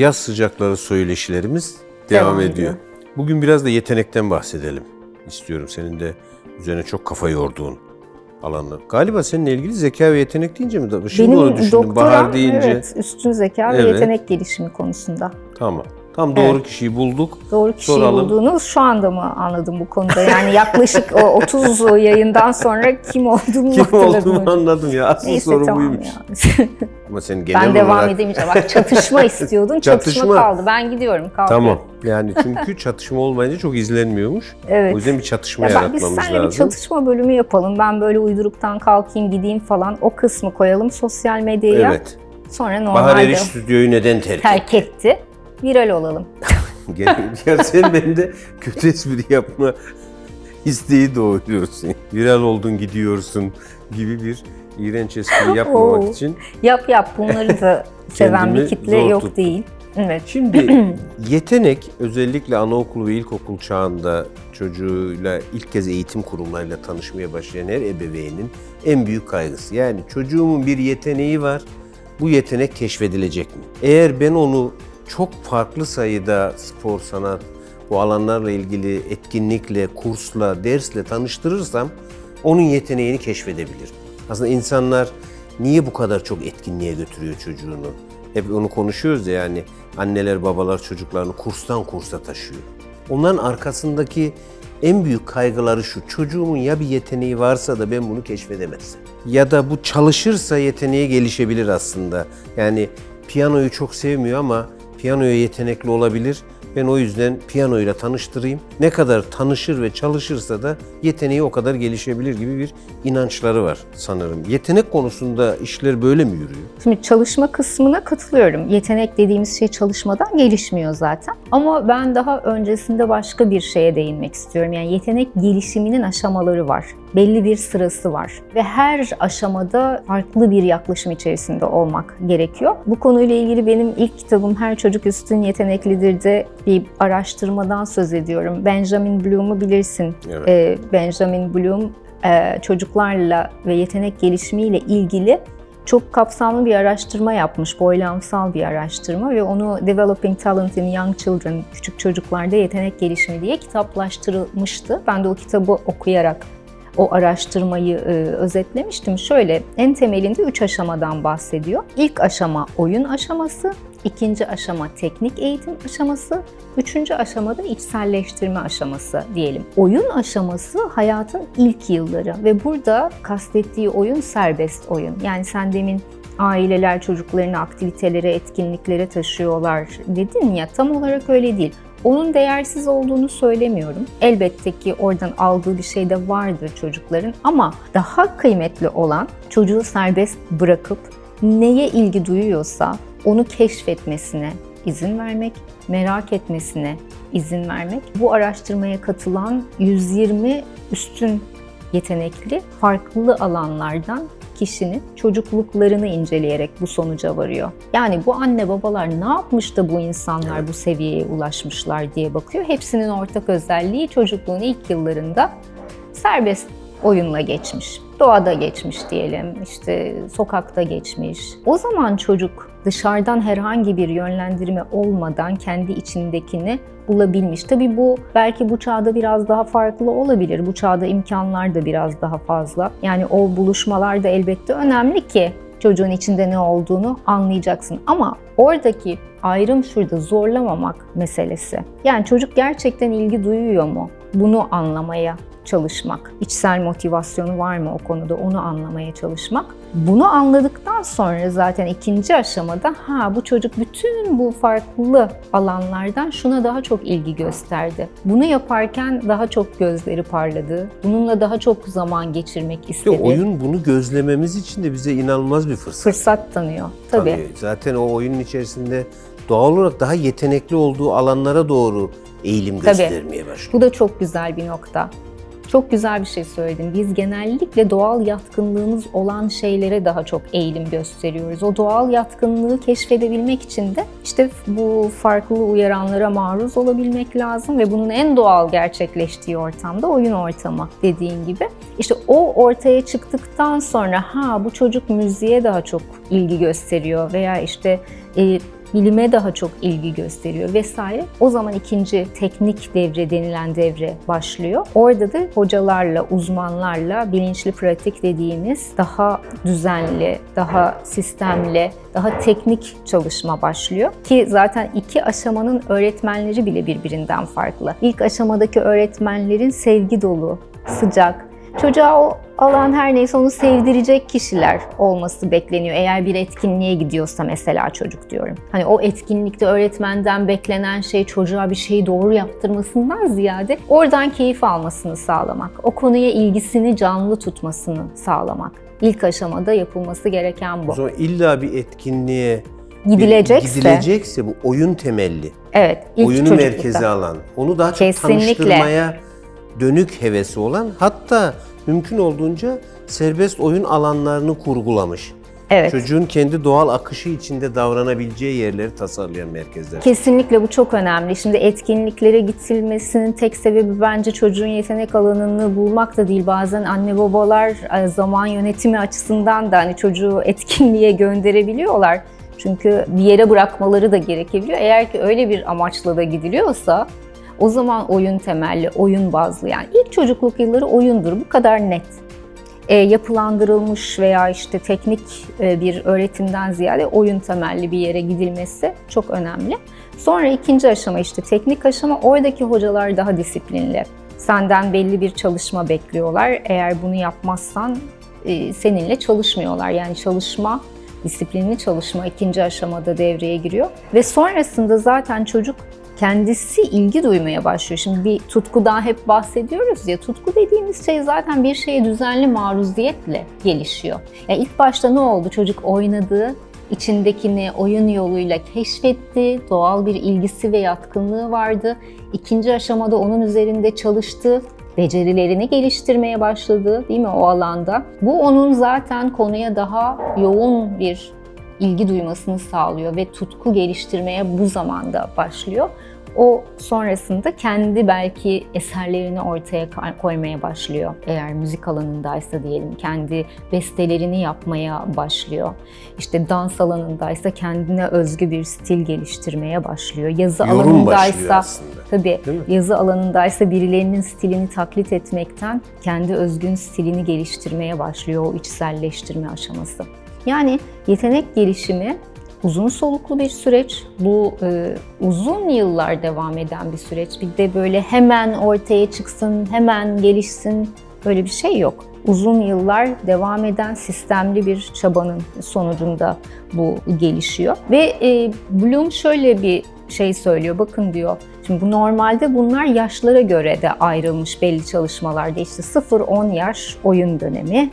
Yaz sıcakları söyleşilerimiz devam, Devam ediyor. ediyor. Bugün biraz da yetenekten bahsedelim istiyorum. Senin de üzerine çok kafa yorduğun alanlar. Galiba seninle ilgili zeka ve yetenek deyince mi? Şimdi onu Benim düşündüm. doktoram Bahar deyince. evet, üstün zeka ve Evet. yetenek gelişimi konusunda. Tamam. Tam doğru kişiyi bulduk. Doğru kişiyi Soralım. bulduğunuz şu anda mı anladım bu konuda? Yani yaklaşık o 30 yayından sonra kim olduğumu Kim olduğumu anladım ya. Asıl Neyse sorun tamam buymuş. ya. Ama senin genel ben devam olarak... edemeyeceğim. Bak çatışma istiyordun, çatışma, Çatışma. kaldı. Ben gidiyorum, kalkıyorum. Tamam. Yani çünkü çatışma olmayınca çok izlenmiyormuş. Evet. O yüzden bir çatışma Ya biz yaratmamız seninle bir lazım. çatışma bölümü yapalım. Ben böyle uyduruktan kalkayım, gideyim falan. O kısmı koyalım sosyal medyaya. Evet. Sonra Bahar normalde Eriş stüdyoyu neden terk etti? terk etti. Viral olalım. Ya sen bende kötü espri yapma isteği doğuruyorsun. Viral oldun gidiyorsun gibi bir iğrenç espri yapmamak Oo. için. Yap yap bunları da seven bir kitle yok tuttum. değil. Evet. Şimdi yetenek özellikle anaokulu ve ilkokul çağında çocuğuyla ilk kez eğitim kurumlarıyla tanışmaya başlayan her ebeveynin en büyük kaygısı. Yani çocuğumun bir yeteneği var. Bu yetenek keşfedilecek mi? Eğer ben onu çok farklı sayıda spor, sanat, bu alanlarla ilgili etkinlikle, kursla, dersle tanıştırırsam onun yeteneğini keşfedebilir. Aslında insanlar niye bu kadar çok etkinliğe götürüyor çocuğunu? Hep onu konuşuyoruz ya yani anneler babalar çocuklarını kurstan kursa taşıyor. Onların arkasındaki en büyük kaygıları şu. Çocuğumun ya bir yeteneği varsa da ben bunu keşfedemezsem. Ya da bu çalışırsa yeteneği gelişebilir aslında. Yani piyanoyu çok sevmiyor ama piyanoya yetenekli olabilir. Ben o yüzden piyanoyla tanıştırayım. Ne kadar tanışır ve çalışırsa da yeteneği o kadar gelişebilir gibi bir inançları var sanırım. Yetenek konusunda işler böyle mi yürüyor? Şimdi çalışma kısmına katılıyorum. Yetenek dediğimiz şey çalışmadan gelişmiyor zaten. Ama ben daha öncesinde başka bir şeye değinmek istiyorum. Yani yetenek gelişiminin aşamaları var. Belli bir sırası var. Ve her aşamada farklı bir yaklaşım içerisinde olmak gerekiyor. Bu konuyla ilgili benim ilk kitabım Her Çocuk Üstün Yeteneklidir de bir araştırmadan söz ediyorum. Benjamin Bloom'u bilirsin. Evet. Ee, Benjamin Bloom e, çocuklarla ve yetenek gelişimiyle ilgili çok kapsamlı bir araştırma yapmış, boylamsal bir araştırma ve onu Developing Talent in Young Children, küçük çocuklarda yetenek gelişimi diye kitaplaştırılmıştı. Ben de o kitabı okuyarak o araştırmayı e, özetlemiştim. Şöyle, en temelinde üç aşamadan bahsediyor. İlk aşama oyun aşaması, ikinci aşama teknik eğitim aşaması, üçüncü aşamada içselleştirme aşaması diyelim. Oyun aşaması hayatın ilk yılları ve burada kastettiği oyun serbest oyun. Yani sen demin aileler çocuklarını aktivitelere, etkinliklere taşıyorlar dedin ya tam olarak öyle değil. Onun değersiz olduğunu söylemiyorum. Elbette ki oradan aldığı bir şey de vardır çocukların ama daha kıymetli olan çocuğu serbest bırakıp neye ilgi duyuyorsa onu keşfetmesine izin vermek, merak etmesine izin vermek. Bu araştırmaya katılan 120 üstün yetenekli farklı alanlardan kişinin çocukluklarını inceleyerek bu sonuca varıyor. Yani bu anne babalar ne yapmış da bu insanlar bu seviyeye ulaşmışlar diye bakıyor. Hepsinin ortak özelliği çocukluğun ilk yıllarında serbest oyunla geçmiş. Doğada geçmiş diyelim, işte sokakta geçmiş. O zaman çocuk dışarıdan herhangi bir yönlendirme olmadan kendi içindekini bulabilmiş. Tabii bu belki bu çağda biraz daha farklı olabilir. Bu çağda imkanlar da biraz daha fazla. Yani o buluşmalar da elbette önemli ki çocuğun içinde ne olduğunu anlayacaksın. Ama oradaki ayrım şurada zorlamamak meselesi. Yani çocuk gerçekten ilgi duyuyor mu? Bunu anlamaya çalışmak. İçsel motivasyonu var mı o konuda onu anlamaya çalışmak. Bunu anladıktan sonra zaten ikinci aşamada ha bu çocuk bütün bu farklı alanlardan şuna daha çok ilgi gösterdi. Bunu yaparken daha çok gözleri parladı. Bununla daha çok zaman geçirmek İşte istedi. oyun bunu gözlememiz için de bize inanılmaz bir fırsat. Fırsat tanıyor. Tabii. Tabii. Zaten o oyunun içerisinde doğal olarak daha yetenekli olduğu alanlara doğru eğilim Tabii. göstermeye başlıyor. Bu da çok güzel bir nokta. Çok güzel bir şey söyledin. Biz genellikle doğal yatkınlığımız olan şeylere daha çok eğilim gösteriyoruz. O doğal yatkınlığı keşfedebilmek için de işte bu farklı uyaranlara maruz olabilmek lazım ve bunun en doğal gerçekleştiği ortamda oyun ortamı dediğin gibi. İşte o ortaya çıktıktan sonra ha bu çocuk müziğe daha çok ilgi gösteriyor veya işte e, bilime daha çok ilgi gösteriyor vesaire. O zaman ikinci teknik devre denilen devre başlıyor. Orada da hocalarla, uzmanlarla bilinçli pratik dediğimiz daha düzenli, daha sistemli, daha teknik çalışma başlıyor. Ki zaten iki aşamanın öğretmenleri bile birbirinden farklı. İlk aşamadaki öğretmenlerin sevgi dolu, sıcak, çocuğa o alan her neyse onu sevdirecek kişiler olması bekleniyor. Eğer bir etkinliğe gidiyorsa mesela çocuk diyorum. Hani o etkinlikte öğretmenden beklenen şey çocuğa bir şeyi doğru yaptırmasından ziyade oradan keyif almasını sağlamak. O konuya ilgisini canlı tutmasını sağlamak. İlk aşamada yapılması gereken bu. O zaman illa bir etkinliğe Gidilecekse, gidilecekse bu oyun temelli. evet ilk oyunu çocuklukta. merkeze alan, onu daha çok Kesinlikle. tanıştırmaya dönük hevesi olan hatta mümkün olduğunca serbest oyun alanlarını kurgulamış. Evet. Çocuğun kendi doğal akışı içinde davranabileceği yerleri tasarlayan merkezler. Kesinlikle bu çok önemli. Şimdi etkinliklere gidilmesinin tek sebebi bence çocuğun yetenek alanını bulmak da değil. Bazen anne babalar e, zaman yönetimi açısından da hani çocuğu etkinliğe gönderebiliyorlar. Çünkü bir yere bırakmaları da gerekebiliyor. Eğer ki öyle bir amaçla da gidiliyorsa o zaman oyun temelli, oyun bazlı. Yani ilk çocukluk yılları oyundur. Bu kadar net. E, yapılandırılmış veya işte teknik e, bir öğretimden ziyade oyun temelli bir yere gidilmesi çok önemli. Sonra ikinci aşama işte teknik aşama oradaki hocalar daha disiplinli. Senden belli bir çalışma bekliyorlar. Eğer bunu yapmazsan e, seninle çalışmıyorlar. Yani çalışma, disiplinli çalışma ikinci aşamada devreye giriyor. Ve sonrasında zaten çocuk kendisi ilgi duymaya başlıyor. Şimdi bir tutkudan hep bahsediyoruz ya, tutku dediğimiz şey zaten bir şeye düzenli maruziyetle gelişiyor. Yani ilk başta ne oldu? Çocuk oynadı, içindekini oyun yoluyla keşfetti, doğal bir ilgisi ve yatkınlığı vardı. İkinci aşamada onun üzerinde çalıştı, becerilerini geliştirmeye başladı değil mi o alanda? Bu onun zaten konuya daha yoğun bir ilgi duymasını sağlıyor ve tutku geliştirmeye bu zamanda başlıyor. O sonrasında kendi belki eserlerini ortaya koymaya başlıyor. Eğer müzik alanındaysa diyelim kendi bestelerini yapmaya başlıyor. İşte dans alanındaysa kendine özgü bir stil geliştirmeye başlıyor. Yazı Yorum alanındaysa. Tabii yazı alanındaysa birilerinin stilini taklit etmekten kendi özgün stilini geliştirmeye başlıyor o içselleştirme aşaması. Yani yetenek gelişimi uzun soluklu bir süreç. Bu e, uzun yıllar devam eden bir süreç. Bir de böyle hemen ortaya çıksın, hemen gelişsin böyle bir şey yok. Uzun yıllar devam eden sistemli bir çabanın sonucunda bu gelişiyor. Ve e, Bloom şöyle bir şey söylüyor. Bakın diyor. Şimdi bu normalde bunlar yaşlara göre de ayrılmış belli çalışmalarda. İşte 0-10 yaş oyun dönemi,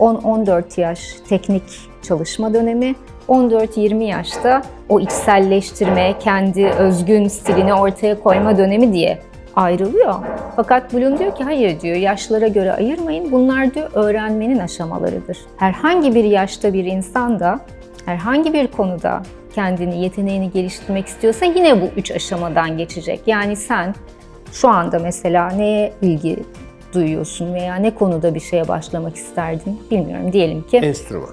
10-14 yaş teknik çalışma dönemi, 14-20 yaşta o içselleştirme, kendi özgün stilini ortaya koyma dönemi diye ayrılıyor. Fakat Bloom diyor ki hayır diyor yaşlara göre ayırmayın. Bunlar diyor öğrenmenin aşamalarıdır. Herhangi bir yaşta bir insan da herhangi bir konuda kendini, yeteneğini geliştirmek istiyorsa yine bu üç aşamadan geçecek. Yani sen şu anda mesela neye ilgi duyuyorsun veya ne konuda bir şeye başlamak isterdin bilmiyorum. Diyelim ki Enstrüman.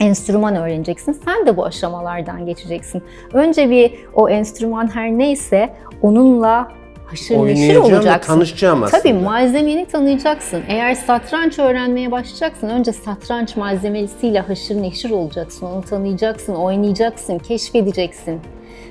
enstrüman öğreneceksin. Sen de bu aşamalardan geçeceksin. Önce bir o enstrüman her neyse onunla haşır neşir olacaksın. tanışacağım aslında. Tabii malzemeni tanıyacaksın. Eğer satranç öğrenmeye başlayacaksın önce satranç malzemesiyle haşır neşir olacaksın. Onu tanıyacaksın, oynayacaksın, keşfedeceksin.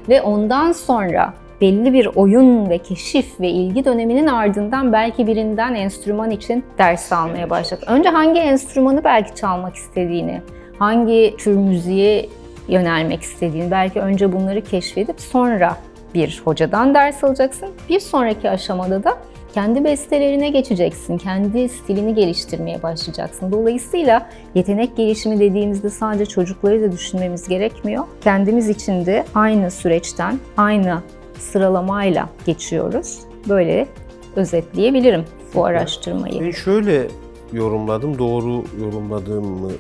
Ve ondan sonra belli bir oyun ve keşif ve ilgi döneminin ardından belki birinden enstrüman için ders almaya başlayacak. Önce hangi enstrümanı belki çalmak istediğini, hangi tür müziğe yönelmek istediğini belki önce bunları keşfedip sonra bir hocadan ders alacaksın. Bir sonraki aşamada da kendi bestelerine geçeceksin. Kendi stilini geliştirmeye başlayacaksın. Dolayısıyla yetenek gelişimi dediğimizde sadece çocukları da düşünmemiz gerekmiyor. Kendimiz için de aynı süreçten, aynı sıralamayla geçiyoruz. Böyle özetleyebilirim bu araştırmayı. Ben şöyle yorumladım, doğru yorumladığımı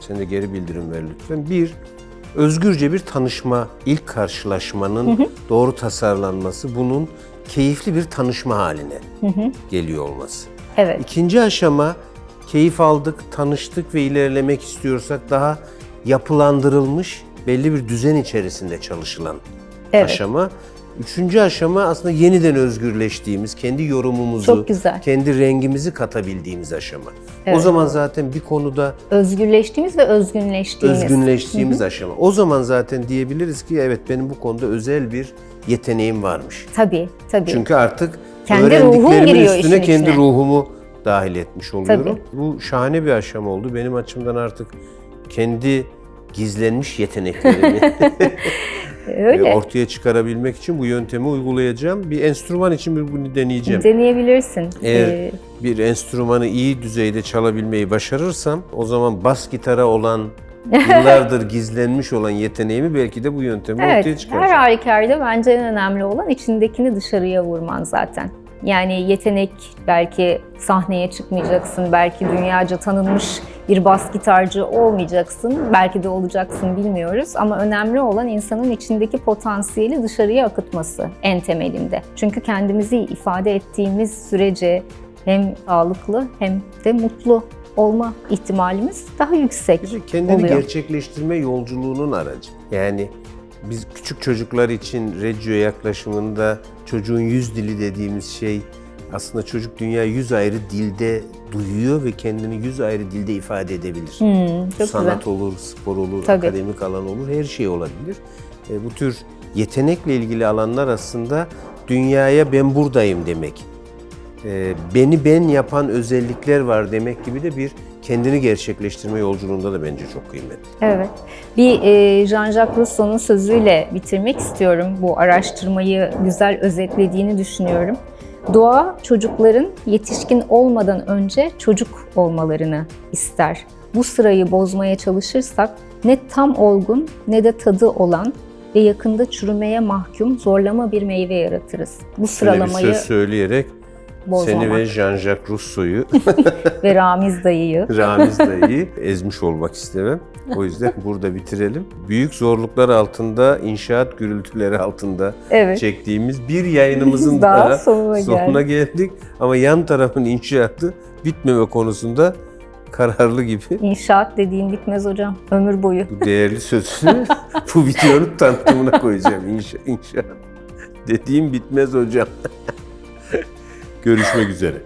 sen de geri bildirim ver lütfen. Bir, özgürce bir tanışma, ilk karşılaşmanın doğru tasarlanması, bunun keyifli bir tanışma haline geliyor olması. Evet. İkinci aşama, keyif aldık, tanıştık ve ilerlemek istiyorsak daha yapılandırılmış belli bir düzen içerisinde çalışılan Evet. aşama. Üçüncü aşama aslında yeniden özgürleştiğimiz, kendi yorumumuzu, Çok güzel. kendi rengimizi katabildiğimiz aşama. O Evet. zaman zaten bir konuda Özgürleştiğimiz ve özgünleştiğimiz. özgünleştiğimiz aşama. O zaman zaten diyebiliriz ki evet benim bu konuda özel bir yeteneğim varmış. Tabii, tabii. Çünkü artık Kendi öğrendiklerimin üstüne kendi içine. ruhumu dahil etmiş oluyorum. Bu şahane bir aşama oldu. Benim açımdan artık kendi gizlenmiş yeteneklerimi Öyle. e, ortaya çıkarabilmek için bu yöntemi uygulayacağım. Bir enstrüman için bir bunu deneyeceğim. Deneyebilirsin. Eğer Ee, bir enstrümanı iyi düzeyde çalabilmeyi başarırsam o zaman bas gitara olan yıllardır gizlenmiş olan yeteneğimi belki de bu yöntemi ortaya Evet, her çıkaracağım. halükarda bence en önemli olan içindekini dışarıya vurman zaten. Yani yetenek belki sahneye çıkmayacaksın, belki dünyaca tanınmış bir bas gitarcı olmayacaksın, belki de olacaksın bilmiyoruz ama önemli olan insanın içindeki potansiyeli dışarıya akıtması en temelinde. Çünkü kendimizi ifade ettiğimiz sürece hem sağlıklı hem de mutlu olma ihtimalimiz daha yüksek de kendini oluyor. gerçekleştirme yolculuğunun aracı. Yani biz küçük çocuklar için Reggio yaklaşımında çocuğun yüz dili dediğimiz şey aslında çocuk dünya yüz ayrı dilde duyuyor ve kendini yüz ayrı dilde ifade edebilir. Hmm, çok Sanat güzel. olur, spor olur, Tabii. akademik alan olur, her şey olabilir. E, bu tür yetenekle ilgili alanlar aslında dünyaya ben buradayım demek. E, beni ben yapan özellikler var demek gibi de bir kendini gerçekleştirme yolculuğunda da bence çok kıymetli. Evet. Bir e, Jean-Jacques Rousseau'nun sözüyle bitirmek istiyorum. Bu araştırmayı güzel özetlediğini düşünüyorum. Doğa çocukların yetişkin olmadan önce çocuk olmalarını ister. Bu sırayı bozmaya çalışırsak ne tam olgun ne de tadı olan ve yakında çürümeye mahkum zorlama bir meyve yaratırız. Bu Şöyle bir sıralamayı söz söyleyerek bozmamak seni ve Jean-Jacques Rousseau'yu, ve Ramiz dayıyı Ramiz dayıyı ezmiş olmak istemem. O yüzden burada bitirelim. Büyük zorluklar altında, inşaat gürültüleri altında evet çektiğimiz bir yayınımızın Daha daha sonuna sonuna geldik. Ama yan tarafın inşaatı bitmeme konusunda kararlı gibi. İnşaat dediğin bitmez hocam. Ömür boyu. Bu değerli sözünü bu videonun tanıtımına koyacağım. İnşa, inşaat dediğim bitmez hocam. Görüşmek üzere.